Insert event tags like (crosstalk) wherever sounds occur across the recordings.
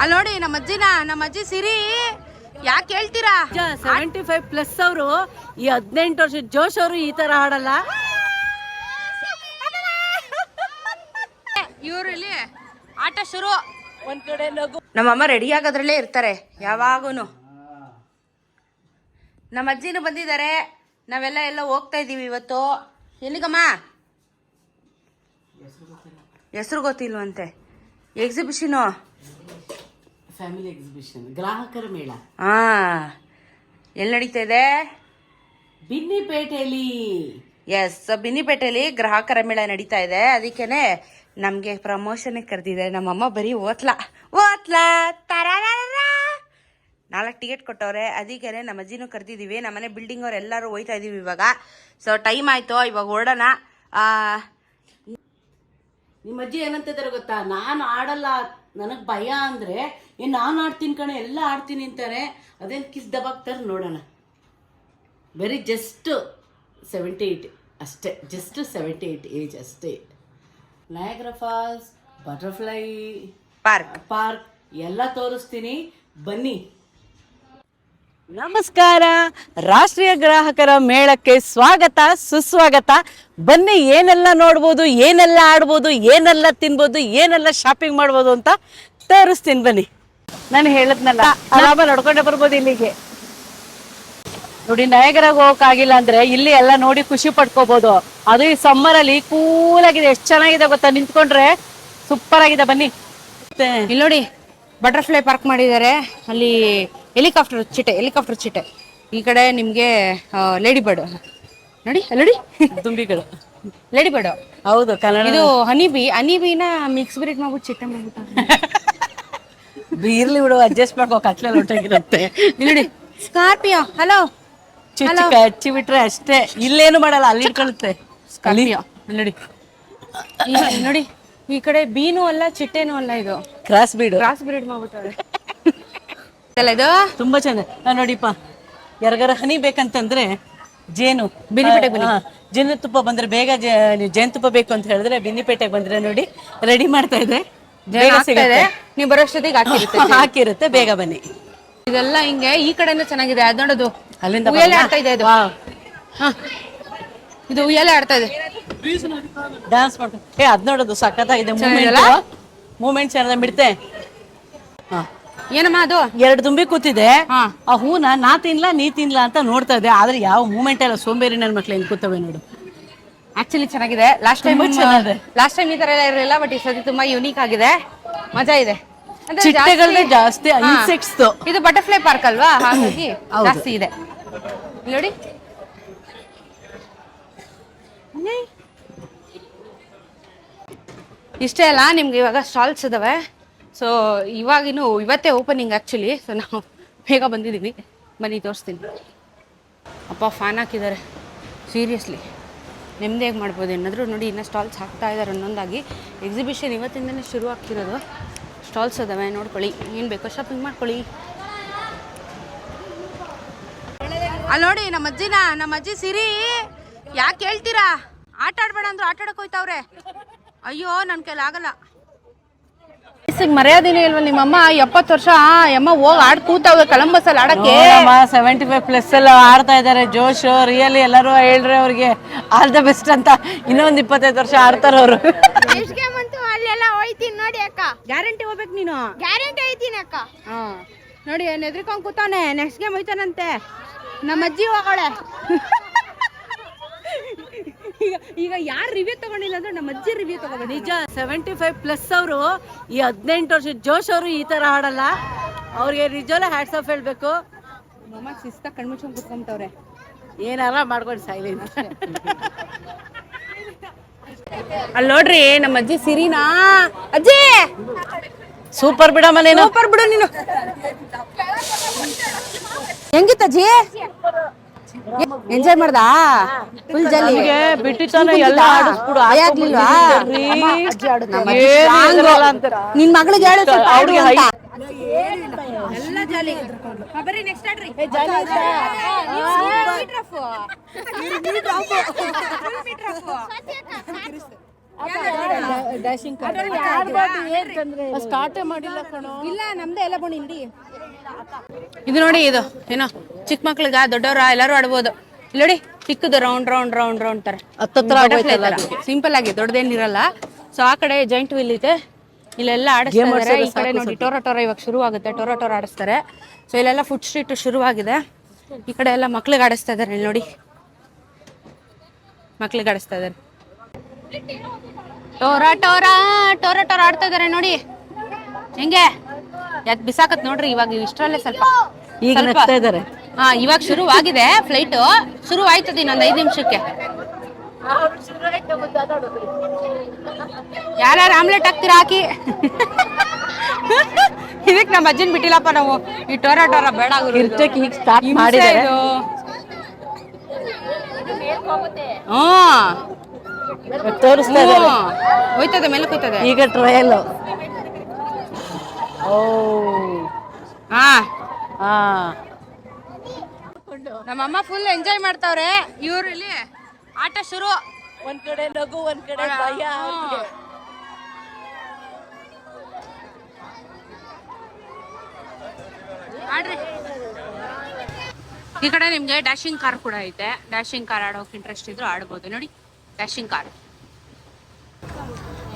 ಅಲ್ಲಿ ನೋಡಿ ನಮ್ಮ ಅಜ್ಜಿನ ನಮ್ಮ ಅಜ್ಜಿ ಸಿರಿ. ಯಾಕೆ ಹೇಳ್ತೀರಾ? ಸೆವೆಂಟಿ ಫೈವ್ ಪ್ಲಸ್ ಅವರು ಈ ಹದಿನೆಂಟು ವರ್ಷ ಜೋಶ್ ಅವರು ಈ ತರ ಹಾಡಲ್ಲ. (laughs) ಇವ್ರಲ್ಲಿ ಆಟ ಶುರು. ಒಂದ್ ಕಡೆ ನಗು ನಮ್ಮಮ್ಮ ರೆಡಿ ಆಗೋದ್ರಲ್ಲೇ ಇರ್ತಾರೆ ಯಾವಾಗೂನು. ನಮ್ಮ ಅಜ್ಜಿನೂ ಬಂದಿದ್ದಾರೆ. ನಾವೆಲ್ಲ ಎಲ್ಲ ಹೋಗ್ತಾ ಇದ್ದೀವಿ ಇವತ್ತು. ಎಲ್ಲಿಗಮ್ಮ? ಹೆಸರು ಗೊತ್ತಿಲ್ವಂತೆ. ಎಕ್ಸಿಬಿಷನು ಫ್ಯಾಮಿಲಿ ಎಕ್ಸಿಬಿಷನ್ ಗ್ರಾಹಕರ ಮೇಳ. ಹಾ ಎಲ್ಲಿ ನಡೀತಾ ಇದೆ? ಬಿನ್ನಿಪೇಟೆಯಲ್ಲಿ ಎಸ್ ಬಿನ್ನಿಪೇಟೆಯಲ್ಲಿ ಗ್ರಾಹಕರ ಮೇಳ ನಡೀತಾ ಇದೆ. ಅದಕ್ಕೇನೆ ನಮಗೆ ಪ್ರಮೋಷನ್ ಕರೆದಿದ್ದಾರೆ ನಮ್ಮಮ್ಮ ಬರೀ ಓತ್ಲಾ ಓತ್ಲಾ. ನಾಲ್ಕು ಟಿಕೆಟ್ ಕೊಟ್ಟವ್ರೆ. ಅದಕ್ಕೆ ನಮ್ಮ ಅಜ್ಜಿನೂ ಕರೆದಿದ್ದೀವಿ ನಮ್ಮನೆ ಬಿಲ್ಡಿಂಗ್ ಅವ್ರು ಎಲ್ಲರೂ ಹೋಯ್ತಾ ಇದೀವಿ ಇವಾಗ. ಸೊ ಟೈಮ್ ಆಯಿತು. ಇವಾಗ ಹೊರಡೋಣ. ಆ, ನಿಮ್ಮ ಅಜ್ಜಿ ಏನಂತಿದ್ದಾರೆ ಗೊತ್ತಾ? ನಾನು ಆಡಲ್ಲ ನನಗೆ ಭಯ ಅಂದ್ರೆ ಏನ್ ನಾನು ಆಡ್ತೀನಿ ಕಣೆ ಎಲ್ಲ ಆಡ್ತೀನಿ ಅಂತಾರೆ. ಅದೇನು ಕಿಸ್ ದಬಾಕ್ತಾರೆ ನೋಡೋಣ. ವೆರಿ ಜಸ್ಟ್ ಸೆವೆಂಟಿ ಏಯ್ಟ್ ಅಷ್ಟೇ ಜಸ್ಟ್ ಸೆವೆಂಟಿ ಏಯ್ಟ್ ಏಜ್ ಅಷ್ಟೇ. Niagara falls butterfly park park ಎಲ್ಲ ತೋರಿಸ್ತೀನಿ. ಬನ್ನಿ. ನಮಸ್ಕಾರ. ರಾಷ್ಟ್ರೀಯ ಗ್ರಾಹಕರ ಮೇಳಕ್ಕೆ ಸ್ವಾಗತ, ಸುಸ್ವಾಗತ. ಬನ್ನಿ, ಏನೆಲ್ಲ ನೋಡ್ಬೋದು, ಏನೆಲ್ಲ ಆಡ್ಬೋದು, ಏನೆಲ್ಲ ತಿನ್ಬೋದು, ಏನೆಲ್ಲ ಶಾಪಿಂಗ್ ಮಾಡ್ಬೋದು ಅಂತ ತೋರಿಸ್ತೀನಿ, ಬನ್ನಿ. ನಾನು ಹೇಳದ್ನಲ್ಲ ಆರಾಮ ನಡ್ಕೊಂಡೆ ಬರ್ಬೋದು ಇಲ್ಲಿಗೆ. ನೋಡಿ, ನಯಗರಾಗ ಹೋಗಕ್ಕಾಗಿಲ್ಲ ಅಂದ್ರೆ ಇಲ್ಲಿ ಎಲ್ಲ ನೋಡಿ ಖುಷಿ ಪಡ್ಕೋಬಹುದು ಅದು ಈ ಸಮ್ಮರ್ ಅಲ್ಲಿ ಕೂಲ್ ಆಗಿದೆ ಎಷ್ಟು ಚೆನ್ನಾಗಿದೆ ಗೊತ್ತಾ? ನಿಂತ್ಕೊಂಡ್ರೆ ಸೂಪರ್ ಆಗಿದೆ, ಬನ್ನಿ. ಇಲ್ಲಿ ನೋಡಿ ಬಟರ್ಫ್ಲೈ ಪಾರ್ಕ್ ಮಾಡಿದ್ದಾರೆ. ಅಲ್ಲಿ ಹೆಲಿಕಾಪ್ಟರ್ ಚಿಟ್ಟೆ ಹೆಲಿಕಾಪ್ಟರ್ ಚಿಟ್ಟೆ ಈ ಕಡೆ ನಿಮಗೆ ಲೇಡಿ ಬರ್ಡ್. ನೋಡಿ ಲೇಡಿ? ನೋಡಿ ದುಂಬಿಗಳು. Lady bird. ಹೌದು ಕನ್ನಡ. ಇದು ಹನಿಬಿ ಹನಿ ಬೀನ ಮಿಕ್ಸ್ ಬ್ರೀಡ್ ಮಾಡ್ಬಿಟ್ಟು ಚಿಟ್ಟೆ ಮಾಡ್ಬಿಟ್ಟು ಇರ್ಲಿ ಬಿಡು ಅಡ್ಜಸ್ಟ್ ಮಾಡ್ಕೋ ಕತ್ಲೆ ಹೊಟ್ಟೆಗಿರುತ್ತೆ ನೋಡಿ. ಸ್ಕಾರ್ಪಿಯೋ ಹಲೋ ಚಿಕ್ಕ ಹಚ್ಚಿ ಬಿಟ್ರೆ ಅಷ್ಟೇ. ಇಲ್ಲೇನು ಮಾಡಲ್ಲ ಅಲ್ಲಿ ಇಟ್ಕೊಳ್ಳುತ್ತೆ. ಸ್ಕಾರ್ಪಿಯೋ ನೋಡಿ. ನೋಡಿ. ಈ ಕಡೆ ಬೀನು ಅಲ್ಲ ಚಿಟ್ಟೆನೂ ಅಲ್ಲ ಇದು. ಕ್ರಾಸ್ ಬ್ರೀಡ್ ಕ್ರಾಸ್ ಬ್ರೀಡ್ ಮಾಡ್ಬಿಟ್ಟವ್ರೆ ಅಲ್ಲ ಇದು? ತುಂಬಾ ಚೆಂದ ಆ, ನೋಡಿಪ್ಪ ಯಾರಿಗಾರ ಹನಿ ಬೇಕಂತಂದ್ರೆ ಜೇನು. ಬಿನಿಪೇಟೆಗೆ ಬನ್ನಿ. ಜೇನುತುಪ್ಪ ಬಂದ್ರೆ ಬೇಗ ಜೇ- ನೀವು ಜೇನುತುಪ್ಪ ಬೇಕು ಅಂತ ಹೇಳಿದ್ರೆ ಬಿನ್ನಿಪೇಟೆಗೆ ಬಂದ್ರೆ ನೋಡಿ ರೆಡಿ ಮಾಡ್ತಾ ಇದೆ. ಜನ ಬೇಗ ಆಗ್ತಾ ಇದೆ. ನೀವು ಬರೋಷ್ಟೊತ್ತಿಗೆ ಹಾಕಿರುತ್ತೆ ಹಾಕಿರುತ್ತೆ ಬೇಗ ಬನ್ನಿ. ಇದೆಲ್ಲ ಹಿಂಗೆ ಈ ಕಡೆನೂ ಚೆನ್ನಾಗಿದೆ. ಅದ್ ನೋಡೋದು. ಅಲ್ಲಿಂದ ಉಯ್ಯಾಲೆ ಆಡ್ತಾ ಇದೆ ಇದು ಹಾ. ಇದು ಉಯ್ಯಾಲೆ ಆಡ್ತಾ ಇದೆ. ಡ್ಯಾನ್ಸ್ ಮಾಡ್ಕೊಂಡು ಏ ಅದ್ ನೋಡೋದು ಸಖತ್ತಾಗಿದೆ. ಚೆನ್ನಾಗಿದೆಯಲ್ಲ? ಮೂಮೆಂಟ್ ಮೂಮೆಂಟ್ ಚೆನ್ನಾಗಿ ಬಿಡುತ್ತೆ ಹಾ. ಏನಮ್ಮ ಅದು? ಎರಡು ತುಂಬಿ ಕೂತಿದೆ. ಹಾ. ಆ ಹೂನ ನಾ ತಿನ್ಲ ನೀ ತಿನ್ಲಾ ಅಂತ ನೋಡ್ತಾ ಇದೆ ಆದ್ರೆ ಯಾವ ಮೂಮೆಂಟ್ ಎಲ್ಲ ಸೋಂಬೇರಿ ನನ್ನ ಮಕ್ಳು ಹೆಂಗ್ ಕೂತವೆ ನೋಡು. ಆಕ್ಚುಲಿ ಚೆನ್ನಾಗಿದೆ. ಲಾಸ್ಟ್ ಟೈಮ್ ತುಂಬಾ ಚೆನ್ನಾಗಿದೆ. ಲಾಸ್ಟ್ ಟೈಮ್ ಈ ತರ ಎಲ್ಲ ಇರಲಿಲ್ಲ ಬಟ್ ಈ ಸತಿ ತುಂಬಾ ಯುನೀಕ್ ಆಗಿದೆ. ಮಜಾ ಇದೆ. ಅಂದ್ರೆ ಚಿಟ್ಟೆಗಳನ್ನೇ ಜಾಸ್ತಿ- ಜಾಸ್ತಿ ಹಾ. ಇನ್ಸೆಕ್ಟ್ಸ್ ಇದು ಬಟರ್ಫ್ಲೈ ಪಾರ್ಕ್ ಅಲ್ವಾ? ಹಾಗಾಗಿ ಹೌದು. ಜಾಸ್ತಿ ಇದೆ. ಇಲ್ಲಿ ನೋಡಿ ಇಷ್ಟೇ ಅಲ್ಲ ನಿಮ್ಗೆ ಇವಾಗ ಸ್ಟಾಲ್ಸ್ ಇದಾವೆ. ಸೊ ಇವಾಗಿನ ಇವತ್ತೇ ಓಪನಿಂಗ್ ಆ್ಯಕ್ಚುಲಿ ಸೊ ನಾವು ಬೇಗ ಬಂದಿದ್ದೀವಿ. ಬನ್ನಿ, ತೋರಿಸ್ತೀನಿ. ಅಪ್ಪ ಫ್ಯಾನ್ ಹಾಕಿದ್ದಾರೆ. ಸೀರಿಯಸ್ಲಿ ನೆಮ್ಮದಿಯಾಗಿ ಮಾಡ್ಬೋದು. ಏನಾದರೂ ನೋಡಿ, ಇನ್ನೂ ಸ್ಟಾಲ್ಸ್ ಹಾಕ್ತಾ ಇದ್ದಾರೆ ಒಂದೊಂದಾಗಿ ಎಕ್ಸಿಬಿಷನ್ ಇವತ್ತಿಂದನೇ ಶುರು ಆಗ್ತಿರೋದು. ಸ್ಟಾಲ್ಸ್ ಅದಾವೆ, ನೋಡ್ಕೊಳ್ಳಿ. ಏನು ಬೇಕೋ ಶಾಪಿಂಗ್ ಮಾಡ್ಕೊಳ್ಳಿ. ಅಲ್ಲಿ ನೋಡಿ, ನಮ್ಮ ಅಜ್ಜಿನ, ನಮ್ಮ ಅಜ್ಜಿ ಸಿರಿ. ಯಾಕೆ ಹೇಳ್ತೀರಾ? ಆಟ ಆಡ್ಬೇಡ ಅಂದ್ರು ಆಟ ಹೋಯ್ತಾವ್ರೆ. ಅಯ್ಯೋ ನನ್ನ ಕೈಲಾಗಲ್ಲ. ಮರ್ಯಾದಿನೇ ಇಲ್ವಲ್ಲ ನಿಮ್ಮಮ್ಮ? ಎಪ್ಪತ್ತು ವರ್ಷ ಅಮ್ಮ ಹೋಗಿ ಆಡ್ ಕೂತಾವೆ ಕಲಂಬಸ್ ಅಲ್ಲಿ ಆಡಕ್ಕೆ ಸೆವೆಂಟಿ ಫೈವ್ ಪ್ಲಸ್ ಎಲ್ಲ ಆಡ್ತಾ ಇದಾರೆ. ಜೋಶ್ ರಿಯಲಿ ಎಲ್ಲರೂ ಹೇಳ್ರಿ ಅವ್ರಿಗೆ ಆಲ್ ದ ಬೆಸ್ಟ್ ಅಂತ. ಇನ್ನೊಂದ್ ಇಪ್ಪತ್ತೈದು ವರ್ಷ ಆಡ್ತಾರ ಅವರು. ಅಲ್ಲೆಲ್ಲ ಹೋಯ್ತೀನಿ ನೋಡಿ ಅಕ್ಕ. ಗ್ಯಾರಂಟಿ ಹೋಗ್ಬೇಕು ನೀನು? ಗ್ಯಾರಂಟಿ ಐತೀನಿ ಅಕ್ಕ. ಹಾ. ನೋಡಿ ಎದ್ರಿಕೊಂಡ್ ಕೂತಾನೆ ನೆಕ್ಸ್ಟ್ ಗೇಮ್ ಹೋಯ್ತಾನಂತೆ. ನಮ್ಮ ಅಜ್ಜಿ ಹೋಗೋಳೆ. ಈಗ ಈಗ ಯಾರು ರಿವ್ಯೂ ತಗೊಂಡಿಲ್ಲ ಅಂದ್ರೆ ನಮ್ಮ ಅಜ್ಜಿ ರಿವ್ಯೂ ತಗೋಬ ನಿಜ ಸೆವೆಂಟಿ ಫೈವ್ ಪ್ಲಸ್ ಅವರು ಈ ಹದಿನೆಂಟು ವರ್ಷ ಜೋಶ್ ಅವರು ಈ ತರ ಹಾಡಲ್ಲ. ಅವ್ರಿಗೆ ನಿಜವಲ್ಲ ಹ್ಯಾಟ್ಸ್ ಆಫ್ ಹೇಳ್ಬೇಕು. ಮಮ್ಮ ಶಿಸ್ತ ಕಣ್ಮುಚ್ಕೊಂಡ್ ಕುತ್ಕೊಂತವ್ರೆ ಏನಾರ ಮಾಡ್ಕೊಂಡು ಸೈಲೆಂಟ್ ಅಲ್ಲಿ ನೋಡ್ರಿ ನಮ್ಮ ಅಜ್ಜಿ ಸಿರಿನಾ? ಅಜ್ಜಿ! ಸೂಪರ್ ಬಿಡಮ್ಮ ನೀನು ಸೂಪರ್ ಬಿಡು ನೀನು. ಹೆಂಗಿತ್ತ ಅಜ್ಜಿ? ಎಂಜಾಯ್ ಮಾಡ್ದಾ ಫುಲ್ ಜಲ್ಲಿ. ನಿನ್ ಮಗಳಿಗೆ ಹೇಳು ಆಡ್ರಿ ಸ್ಟಾರ್ಟೇ ಮಾಡಿಲ್ಲ ಕಣೋ ಇಲ್ಲ ನಮ್ದೇ ಎಲ್ಲ ಬೋಣಿ ಇಲ್ಲಿ ಇದು ನೋಡಿ ಇದು. ಏನೋ ಚಿಕ್ಕ ಮಕ್ಳಿಗ ದೊಡ್ಡವ್ರ ಎಲ್ಲರೂ ಆಡ್ಬೋದು. ಇಲ್ಲಿ ನೋಡಿ ಚಿಕ್ಕದು ರೌಂಡ್ ರೌಂಡ್ ರೌಂಡ್ ರೌಂಡ್ ತರ. ಸಿಂಪಲ್ ಆಗಿ ದೊಡ್ಡದೇನಿರಲ್ಲ. ಸೊ ಆ ಕಡೆ ಜಾಯಿಂಟ್ ವೀಲ್ ಇದೆ. ಇಲ್ಲೆಲ್ಲ ಆಡಿಸ್ತಾರೆ ಈ ಕಡೆ ನೋಡಿ ಟೊರ ಟೊರ ಇವಾಗ ಶುರು ಆಗುತ್ತೆ. ಟೊರ ಟೊರ ಆಡಿಸ್ತಾರೆ. ಸೊ ಇಲ್ಲೆಲ್ಲ ಫುಡ್ ಸ್ಟ್ರೀಟ್ ಶುರುವಾಗಿದೆ. ಈ ಕಡೆ ಎಲ್ಲ ಮಕ್ಳಿಗೆ ಆಡಿಸ್ತಾ ಇದಾರೆ. ಇಲ್ಲಿ ನೋಡಿ. ಮಕ್ಳಿಗೆ ಆಡಿಸ್ತಾ ಇದಾರೆ. ಟೋರ ಟೋರ ಟೋರ ಟೋರ ಆಡ್ತಾ ಇದಾರೆ ನೋಡಿ. ಹೆಂಗೆ? ಯಾಕೆ ಬಿಸಾಕತ್ ನೋಡ್ರಿ ಇವಾಗ ಇಷ್ಟರಲ್ಲೇ ಸ್ವಲ್ಪ ಈಗ ಸ್ವಲ್ಪ- ನಗ್ತಾ ಇದಾರೆ. ಹಾ ಇವಾಗ ಶುರುವಾಗಿದೆ ಫ್ಲೈಟ್ ಶುರು ಆಯ್ತದ ಇನ್ನೊಂದ್ ಐದ್ ನಿಮಿಷಕ್ಕೆ. ಯಾರ್ಯಾರು ಆಮ್ಲೆಟ್ ಹಾಕ್ತೀರಾ ಹಾಕಿ ಇದಕ್ ನಮ್ಮ ಅಜ್ಜನ್ ಬಿಟ್ಟಿಲ್ಲಪ್ಪ ನಾವು. ಈ ಟೊರ ಟೊರ ಬೇಡ ಗುರು. ಇದು. ಕಿರ್ಚಕ್ ಈಗ ಸ್ಟಾರ್ಟ್ ಹಿಂಸೆ ಮಾಡಿದ್ದಾರೆ. ಇದು. ಹ್ಮ್ ತೋರಿಸ್ತಾ ಇದ್ದಾರೆ. ಹ್ಮ್. ಹೋಯ್ತದೆ ಮೇಲೆ ಕೂತದೆ. ಈಗ ಟ್ರಯಲ್ ಓ. ಹಾ ಹಾ ನಮ್ಮಮ್ಮ ಫುಲ್ ಎಂಜಾಯ್ ಮಾಡ್ತಾವ್ರೆ. ಇವ್ರು ಇಲ್ಲಿ ಆಟ ಶುರು. ಒಂದ್ ಕಡೆ ನಗು ಒಂದ್ ಕಡೆ ಭಯ ಈ ಕಡೆ ನಿಮ್ಗೆ ಡ್ಯಾಶಿಂಗ್ ಕಾರ್ ಕೂಡ ಐತೆ. ಡ್ಯಾಶಿಂಗ್ ಕಾರ್ ಆಡೋಕೆ ಇಂಟ್ರೆಸ್ಟ್ ಇದ್ರು ಆಡ್ಬೋದು. ನೋಡಿ ಡ್ಯಾಶಿಂಗ್ ಕಾರ್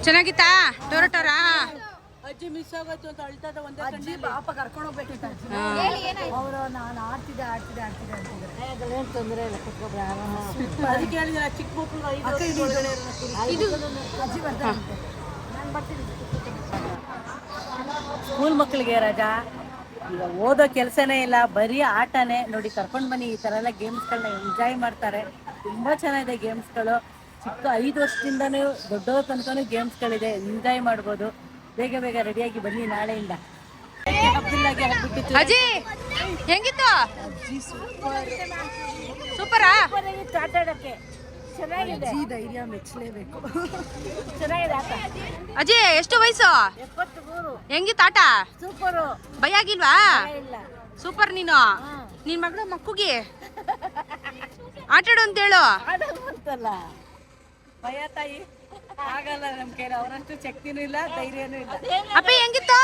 ಚೆನ್ನಾಗಿತ್ತಾ? ಟೋರ ಟೋರ ಅಜ್ಜಿ ಮಿಸ್ ಆಗೋಯ್ತು ಅಂತ ಅಳ್ತದ ಒಂದೇ ಅಜ್ಜಿ ಪಾಪ ಕರ್ಕೊಂಡು ಹೋಗ್ಬೇಕಿತ್ತು ಅವರು ನಾನು ಆಡ್ತಿದ್ದೆ ಆಡ್ತಿದ್ದೆ ಆಡ್ತಿದ್ದೆ ಅಂತಿದ್ದಾರೆ ಏನು ತೊಂದರೆ ಇಲ್ಲ ಕುತ್ಕೊಬ್ರೆ ಅದಕ್ಕೆ ಹೇಳಿದ್ರೆ ಚಿಕ್ಕ ಮಕ್ಕಳು ಐದು ಇರೋನ್ನ ಅಜ್ಜಿ ಬರ್ತಾರೆ ನಾನು ಬರ್ತೀನಿ. ಸ್ಕೂಲ್ ಮಕ್ಕಳಿಗೆ ರಜಾ. ಈಗ ಓದೋ ಕೆಲಸನೇ ಇಲ್ಲ ಬರೀ ಆಟನೇ. ನೋಡಿ ಕರ್ಕೊಂಡು ಬನ್ನಿ ಈ ಥರ ಎಲ್ಲ ಗೇಮ್ಸ್ಗಳನ್ನ ಎಂಜಾಯ್ ಮಾಡ್ತಾರೆ. ತುಂಬ ಚೆನ್ನಾಗಿದೆ ಗೇಮ್ಸ್ಗಳು. ಚಿಕ್ಕ ಐದು ವರ್ಷದಿಂದನೂ ದೊಡ್ಡವ್ರ ತನಕನೂ ಗೇಮ್ಸ್ಗಳಿದೆ. ಎಂಜಾಯ್ ಮಾಡ್ಬೋದು. ಬೇಗ ಬೇಗ ರೆಡಿಯಾಗಿ ಬನ್ನಿ ನಾಳೆಯಿಂದ. ಅಜ್ಜಿ ಹೆಂಗಿತ್ತು? ಸೂಪರಾ? ಆಟಾಡಕ್ಕೆ ಚೆನ್ನಾಗಿದೆ. ಅಜ್ಜಿ ಧೈರ್ಯ ಮೆಚ್ಚಲೇಬೇಕು. ಚೆನ್ನಾಗಿದೆ ಆಟ. ಅಜ್ಜಿ ಎಷ್ಟು ವಯಸ್ಸು? ಹೆಂಗಿತ್ತು ಆಟ? ಸೂಪರು. ಭಯ ಆಗಿಲ್ವಾ? ಇಲ್ಲ. ಸೂಪರ್ ನೀನು. ನಿನ್ ಮಗಳು ಮಕ್ಕುಗೆ. ಆಟಾಡು ಅಂತ ಹೇಳು ಆಡೋದು ಅಂತಲ್ಲ. ಭಯ ತಾಯಿ. ಆಗಲ್ಲ ನಮ್ಮ ಕೈಲಿ ಅವರಷ್ಟು ಶಕ್ತಿನೂ ಇಲ್ಲ ಧೈರ್ಯನೂ ಇಲ್ಲ. ಅಪ್ಪ ಹೆಂಗಿತ್ತು?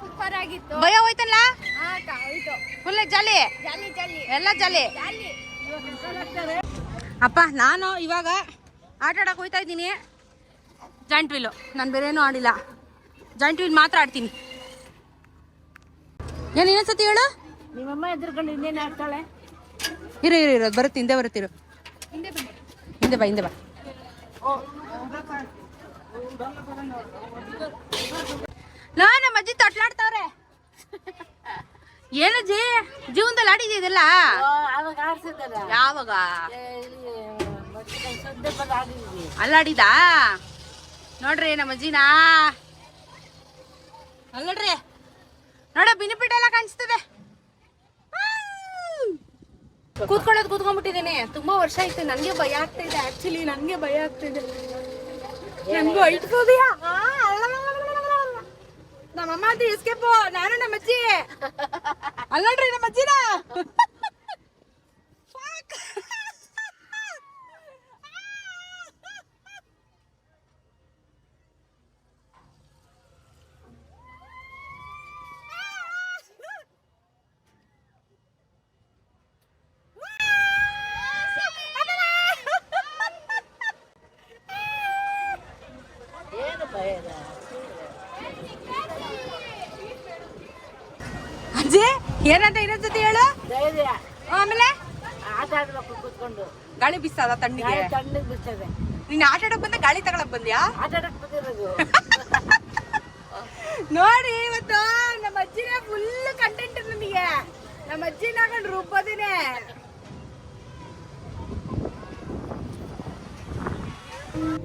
ಸೂಪರ್ ಆಗಿತ್ತು. ಭಯ ಹೋಯ್ತಲ್ಲ? ಹಾ ಅಕ್ಕ, ಹೋಯ್ತು. Full jolly? Jolly jolly. ಎಲ್ಲ ಜಾಲಿ? ಜಾಲಿ. ಅಪ್ಪ ನಾನು ಇವಾಗ ಆಟ ಆಡಕ್ಕೆ ಹೋಯ್ತಾ ಇದ್ದೀನಿ. ಜಾಯಿಂಟ್ ವೀಲು ನಾನು ಬೇರೆ ಏನೂ ಆಡಿಲ್ಲ. ಜಾಯಿಂಟ್ ವೀಲ್ ಮಾತ್ರ ಆಡ್ತೀನಿ. ಏನು ಇನ್ನೊಂದ್ಸತಿ ಹೇಳು? ನಿಮ್ಮಮ್ಮ ಎದುರ್ಕೊಂಡು ಇನ್ನೇನು ಆಡ್ತಾಳೆ? ಇರು ಇರು ಇರೋದು ಬರುತ್ತೆ ಹಿಂದೆ ಬರುತ್ತಿರು ಹಿಂದೆ ಬಾ ಹಿಂದೆ ಬಾ. ನಾ ನಮ್ಮ ಅಜ್ಜಿ ತೊಟ್ಲಾಡ್ತಾವ್ರೆ. ಏನಜ್ಜಿ ಜೀವನದಲ್ಲಿ ಆಡಿದ್ಯ ಯಾವಾಗ? ಅಲ್ಲಾಡಿದ ನೋಡ್ರಿ ನಮ್ಮ ಅಜ್ಜಿನಾ. ಅಲ್ಲಡ್ರಿ. ನೋಡ ಬಿನಿಪಿಟ್ ಎಲ್ಲ ಕಾಣಿಸ್ತದೆ. ಕೂತ್ಕೊಳ್ಳೋದು ಕೂತ್ಕೊಂಡ್ಬಿಟ್ಟಿದ್ದೀನಿ. ತುಂಬಾ ವರ್ಷ ಆಯ್ತು ನನಗೆ ಭಯ ಆಗ್ತಿದೆ ಆಕ್ಚುಲಿ ನನಗೆ ಭಯ ಆಗ್ತಿದೆ ನನಗೂ ಅಳ್ತೋದಿಯಾ ನಮ್ಮಮ್ಮ ಅಂತ ಎಸ್ಕೇಪು ನಾನು ನಮ್ಮ ಅಜ್ಜಿ ಅಲ್ಲಡ್ರಿ ನಮ್ಮ ಅಜ್ಜಿನ ಏನಂತ ಇನ್ನೊಂದ್ಸತಿ ಹೇಳು? ಧೈರ್ಯ. ಆಮೇಲೆ? ಆಟ ಆಡ್ಬೇಕು ಕೂತ್ಕೊಂಡು. ಗಾಳಿ ಬಿಸ್ತದ ತಣ್ಣಿಗೆ? ಗಾಳಿ ತಣ್ಣಗೆ ಬಿಡ್ತದೆ ನೀನ್ ಆಟ ಆಡಕ್ ಬಂದ ಗಾಳಿ ತಗೊಳಕ್ ಬಂದ್ಯಾ? ಆಟ ಆಡಕ್ ಬಂದಿರೋದು. (laughs) ನೋಡಿ ಇವತ್ತು ನಮ್ಮ ಅಜ್ಜಿನೇ ಫುಲ್ ಕಂಟೆಂಟ್ ನನಗೆ ನಮ್ಮ ಅಜ್ಜಿ ರೂಪದಿನೇ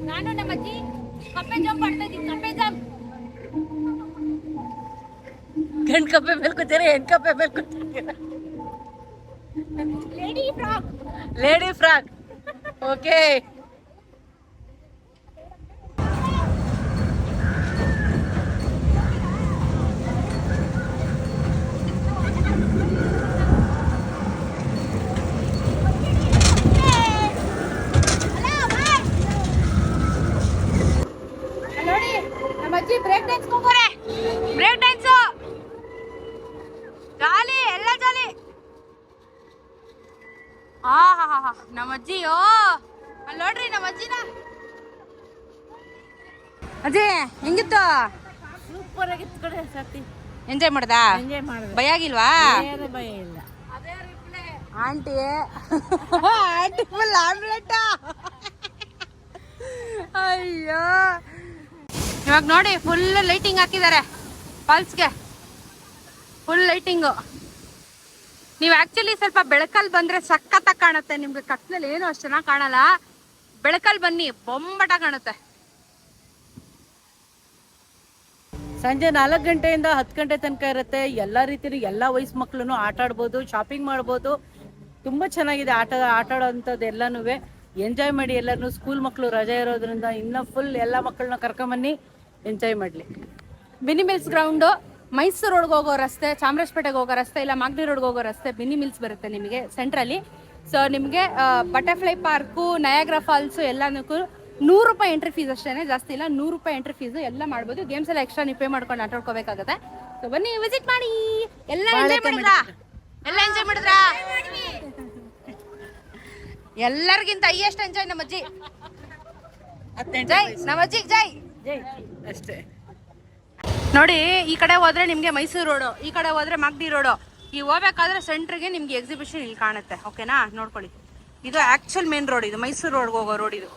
ನಾನು ನಮ್ಮ ಅಜ್ಜಿ ಕಪ್ಪೆ ಜಂಪ್ ಆಡ್ತಾ ಇದ್ದೀನಿ ಕಪ್ಪೆ ಜಂಪ್. ಗಂಡ್ ಕಪ್ಪೆ ಮೇಲೆ ಕೂತೀರಿ ಹೆಣ್ ಕಪ್ಪೆ ಮೇಲೆ ಕೂತೀರಿ lady frock lady frock okay ನಮ್ಮ ಅಜ್ಜಿ ಓ ಅಲ್ಲಿ ನೋಡ್ರಿ ನಮ್ಮ ಅಜ್ಜಿನ ಅಜ್ಜಿ ಹೆಂಗಿತ್ತು? ಸೂಪರ್ ಆಗಿತ್ತು ಕಡೆ ಸತಿ ಎಂಜಾಯ್ ಮಾಡ್ದಾ? ಎಂಜಾಯ್ ಮಾಡಿದೆ. ಭಯ ಆಗಿಲ್ವಾ? ಬೇರೆ ಭಯ ಇಲ್ಲ. ಆಂಟಿ ಆಂಟಿ ಫುಲ್ ಆಮ್ಲೆಟ್ ಅಯ್ಯೋ. ಇವಾಗ ನೋಡಿ ಫುಲ್ ಲೈಟಿಂಗ್ ಹಾಕಿದ್ದಾರೆ ಫಾಲ್ಸ್ಗೆ ಫುಲ್ ಲೈಟಿಂಗು ನೀವು ಆಕ್ಚುಲಿ ಸ್ವಲ್ಪ ಬೆಳಕಲ್ಲಿ ಬಂದರೆ ಸಖತ್ತಾಗಿ ಕಾಣುತ್ತೆ. ನಿಮಗೆ ಕತ್ತಲಲ್ಲಿ ಏನು ಅಷ್ಟು ಚೆನ್ನಾಗಿ ಕಾಣಲ್ಲ. ಬೆಳಕಲ್ಲಿ ಬನ್ನಿ ಬೊಂಬಟ ಕಾಣುತ್ತೆ. ಸಂಜೆ ನಾಲ್ಕು ಗಂಟೆಯಿಂದ ಹತ್ತು ಗಂಟೆ ತನಕ ಇರುತ್ತೆ. ಎಲ್ಲ ರೀತಿಲಿ ಎಲ್ಲ ವಯಸ್ಸು ಮಕ್ಕಳು ಆಟ ಆಡ್ಬೋದು ಶಾಪಿಂಗ್ ಮಾಡ್ಬೋದು. ತುಂಬ ಚೆನ್ನಾಗಿದೆ ಆಟ ಆಟ ಆಡೋವಂಥದ್ದು ಎಲ್ಲನೂ ಎಂಜಾಯ್ ಮಾಡಿ ಎಲ್ಲರೂ ಸ್ಕೂಲ್ ಮಕ್ಕಳು ರಜೆ ಇರೋದ್ರಿಂದ ಇನ್ನೂ ಫುಲ್ ಎಲ್ಲ ಮಕ್ಕಳನ್ನ ಕರ್ಕೊಂಬನ್ನಿ. ಎಂಜಾಯ್ ಮಾಡಲಿ. ಬಿನಿ ಮಿಲ್ಸ್ ಗ್ರೌಂಡು ಮೈಸೂರು ಒಳಗೆ ಹೋಗೋ ರಸ್ತೆ, ಚಾಮರಾಜಪೇಟೆಗೆ ಹೋಗೋ ರಸ್ತೆ, ಇಲ್ಲ ಮಾಗಡಿ ರೋಡ್ಗೆ ಹೋಗೋ ರಸ್ತೆ ಬಿನಿ ಮಿಲ್ಸ್ ಬರುತ್ತೆ ನಿಮಗೆ ಸೆಂಟ್ರಲ್ಲಿ ಸೊ ನಿಮಗೆ ಬಟರ್ಫ್ಲೈ ಪಾರ್ಕು ನಯಾಗ್ರಾ ಫಾಲ್ಸು ಎಲ್ಲನಕ್ಕೂ ನೂರು ರೂಪಾಯಿ ಎಂಟ್ರಿ ಫೀಸ್ ಅಷ್ಟೇ ಜಾಸ್ತಿ ಇಲ್ಲ. ನೂರು ರೂಪಾಯಿ ಎಂಟ್ರಿ ಫೀಸ್ ಎಲ್ಲ ಮಾಡ್ಬೋದು. ಗೇಮ್ಸ್ ಎಲ್ಲ ಎಕ್ಸ್ಟ್ರಾ ನೀವು ಪೇ ಮಾಡ್ಕೊಂಡು ಆಟ ಆಡ್ಕೋಬೇಕಾಗತ್ತೆ ಸೊ ಬನ್ನಿ ವಿಸಿಟ್ ಮಾಡಿ. ಎಲ್ಲ ಎಂಜಾಯ್ ಮಾಡಿದ್ರಾ? ಎಲ್ಲ ಎಂಜಾಯ್ ಮಾಡಿದ್ರಾ? ಎಲ್ಲರಿಗಿಂತ ಹೈಯೆಸ್ಟ್ ಎಂಜಾಯ್ ನಮ್ಮ ಅಜ್ಜಿ. ಜೈ ನಮ್ಮ ಅಜ್ಜಿ ಜೈ. ಜೈ ಅಷ್ಟೇ. ನೋಡಿ ಈ ಕಡೆ ಹೋದ್ರೆ ನಿಮ್ಗೆ ಮೈಸೂರು ರೋಡು ಈ ಕಡೆ ಹೋದ್ರೆ ಮಗ್ಡಿ ರೋಡು. ಈ ಹೋಗ್ಬೇಕಾದ್ರೆ ಸೆಂಟ್ರಿಗೆ ನಿಮ್ಗೆ ಎಕ್ಸಿಬಿಷನ್ ಇಲ್ಲಿ ಕಾಣುತ್ತೆ. ಓಕೆನಾ ನೋಡ್ಕೊಳ್ಳಿ. ಇದು ಆಕ್ಚುಲ್ ಮೇನ್ ರೋಡ್ ಇದು ಮೈಸೂರು ರೋಡ್ಗೆ ಹೋಗೋ ರೋಡ್ ಇದು.